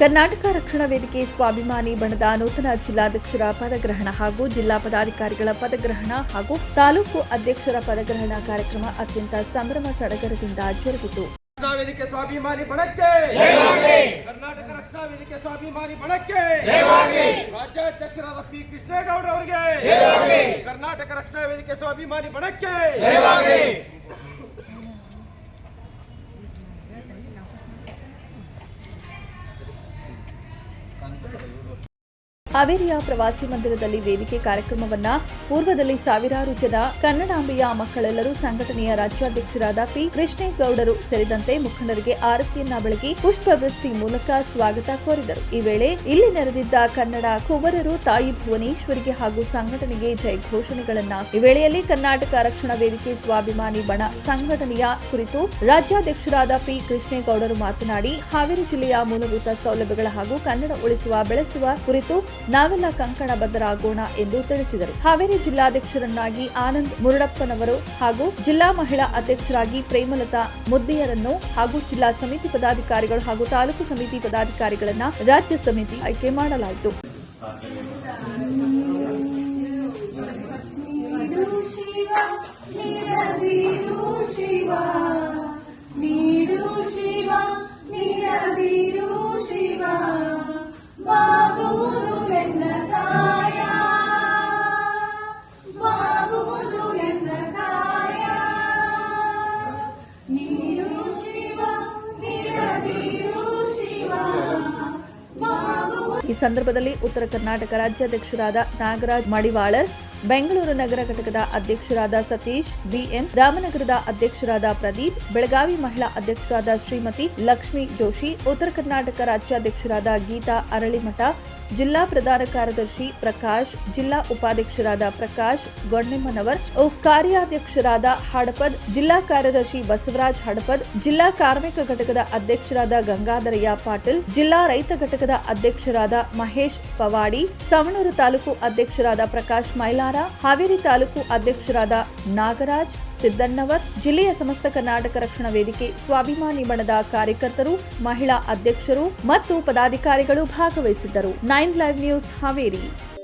ಕರ್ನಾಟಕ ರಕ್ಷಣಾ ವೇದಿಕೆ ಸ್ವಾಭಿಮಾನಿ ಬಣದ ನೂತನ ಜಿಲ್ಲಾಧ್ಯಕ್ಷರ ಪದಗ್ರಹಣ ಹಾಗೂ ಜಿಲ್ಲಾ ಪದಾಧಿಕಾರಿಗಳ ಪದಗ್ರಹಣ ಹಾಗೂ ತಾಲೂಕು ಅಧ್ಯಕ್ಷರ ಪದಗ್ರಹಣ ಕಾರ್ಯಕ್ರಮ ಅತ್ಯಂತ ಸಂಭ್ರಮ ಸಡಗರದಿಂದ ಜರುಗಿತು. ರಕ್ಷಣಾ ವೇದಿಕೆ ಸ್ವಾಭಿಮಾನಿ ಬಣಕ್ಕೆ! ಕರ್ನಾಟಕ ರಕ್ಷಣಾ ವೇದಿಕೆ ಸ್ವಾಭಿಮಾನಿ ಬಣಕ್ಕೆ! ರಾಜ್ಯಾಧ್ಯಕ್ಷರಾದ ಪಿ ಕೃಷ್ಣೇಗೌಡ ಅವರಿಗೆ ಕರ್ನಾಟಕ ರಕ್ಷಣಾ ವೇದಿಕೆ ಸ್ವಾಭಿಮಾನಿ ಬಣಕ್ಕೆ! ಹಾವೇರಿಯ ಪ್ರವಾಸಿ ಮಂದಿರದಲ್ಲಿ ವೇದಿಕೆ ಕಾರ್ಯಕ್ರಮವನ್ನ ಪೂರ್ವದಲ್ಲಿ ಸಾವಿರಾರು ಜನ ಕನ್ನಡಾಂಬೆಯ ಮಕ್ಕಳೆಲ್ಲರೂ ಸಂಘಟನೆಯ ರಾಜ್ಯಾಧ್ಯಕ್ಷರಾದ ಪಿ ಕೃಷ್ಣೇಗೌಡರು ಸೇರಿದಂತೆ ಮುಖಂಡರಿಗೆ ಆರತಿಯನ್ನ ಬೆಳಗಿ ಪುಷ್ಪವೃಷ್ಟಿ ಮೂಲಕ ಸ್ವಾಗತ ಕೋರಿದರು. ಈ ವೇಳೆ ಇಲ್ಲಿ ನೆರೆದಿದ್ದ ಕನ್ನಡ ಕುವರರು ತಾಯಿ ಭುವನೇಶ್ವರಿಗೆ ಹಾಗೂ ಸಂಘಟನೆಗೆ ಜಯ ಘೋಷಣೆಗಳನ್ನ. ಈ ವೇಳೆಯಲ್ಲಿ ಕರ್ನಾಟಕ ರಕ್ಷಣಾ ವೇದಿಕೆ ಸ್ವಾಭಿಮಾನಿ ಬಣ ಸಂಘಟನೆಯ ಕುರಿತು ರಾಜ್ಯಾಧ್ಯಕ್ಷರಾದ ಪಿ ಕೃಷ್ಣೇಗೌಡರು ಮಾತನಾಡಿ, ಹಾವೇರಿ ಜಿಲ್ಲೆಯ ಮೂಲಭೂತ ಸೌಲಭ್ಯಗಳ ಹಾಗೂ ಕನ್ನಡ ಉಳಿಸುವ, ಬೆಳೆಸುವ ಕುರಿತು ನಾವೆಲ್ಲ ಕಂಕಣ ಬದ್ಧರಾಗೋಣ ಎಂದು ತಿಳಿಸಿದರು. ಹಾವೇರಿ ಜಿಲ್ಲಾಧ್ಯಕ್ಷರನ್ನಾಗಿ ಆನಂದ್ ಮುರುಡಪ್ಪನವರು ಹಾಗೂ ಜಿಲ್ಲಾ ಮಹಿಳಾ ಅಧ್ಯಕ್ಷರಾಗಿ ಪ್ರೇಮಲತಾ ಮುದ್ದಿಯರನ್ನು ಹಾಗೂ ಜಿಲ್ಲಾ ಸಮಿತಿ ಪದಾಧಿಕಾರಿಗಳು ಹಾಗೂ ತಾಲೂಕು ಸಮಿತಿ ಪದಾಧಿಕಾರಿಗಳನ್ನ ರಾಜ್ಯ ಸಮಿತಿ ಆಯ್ಕೆ ಮಾಡಲಾಯಿತು. ಈ ಸಂದರ್ಭದಲ್ಲಿ ಉತ್ತರ ಕರ್ನಾಟಕ ರಾಜ್ಯಾಧ್ಯಕ್ಷರಾದ ನಾಗರಾಜ್ ಮಡಿವಾಳರ್ ಬೆಂಗಳೂರು ನಗರ ಘಟಕದ ಅಧ್ಯಕ್ಷರಾದ ಸತೀಶ್, ಬಿಎಂ ರಾಮನಗರದ ಅಧ್ಯಕ್ಷರಾದ ಪ್ರದೀಪ್, ಬೆಳಗಾವಿ ಮಹಿಳಾ ಅಧ್ಯಕ್ಷರಾದ ಶ್ರೀಮತಿ ಲಕ್ಷ್ಮಿ ಜೋಶಿ, ಉತ್ತರ ಕರ್ನಾಟಕ ರಾಜ್ಯಾಧ್ಯಕ್ಷರಾದ ಗೀತಾ ಅರಳಿಮಠ, ಜಿಲ್ಲಾ ಪ್ರಧಾನ ಕಾರ್ಯದರ್ಶಿ ಪ್ರಕಾಶ್, ಜಿಲ್ಲಾ ಉಪಾಧ್ಯಕ್ಷರಾದ ಪ್ರಕಾಶ್ ಗೊಣ್ಣೆಮ್ಮನವರ್ ಕಾರ್ಯಾಧ್ಯಕ್ಷರಾದ ಹಡಪದ್, ಜಿಲ್ಲಾ ಕಾರ್ಯದರ್ಶಿ ಬಸವರಾಜ್ ಹಡಪದ್, ಜಿಲ್ಲಾ ಕಾರ್ಮಿಕ ಘಟಕದ ಅಧ್ಯಕ್ಷರಾದ ಗಂಗಾಧರಯ್ಯ ಪಾಟೀಲ್, ಜಿಲ್ಲಾ ರೈತ ಘಟಕದ ಅಧ್ಯಕ್ಷರಾದ ಮಹೇಶ್ ಪವಾಡಿ, ಸವಣೂರು ತಾಲೂಕು ಅಧ್ಯಕ್ಷರಾದ ಪ್ರಕಾಶ್ ಹಾವೇರಿ ತಾಲೂಕು ಅಧ್ಯಕ್ಷರಾದ ನಾಗರಾಜ್, ಸಿದ್ದಣ್ಣವರ್, ಜಿಲ್ಲೆಯ ಸಮಸ್ತ ಕರ್ನಾಟಕ ರಕ್ಷಣಾ ವೇದಿಕೆ ಸ್ವಾಭಿಮಾನಿ ಬಣದ ಕಾರ್ಯಕರ್ತರು, ಮಹಿಳಾ ಅಧ್ಯಕ್ಷರು ಮತ್ತು ಪದಾಧಿಕಾರಿಗಳು ಭಾಗವಹಿಸಿದ್ದರು. Nine live news Haveri.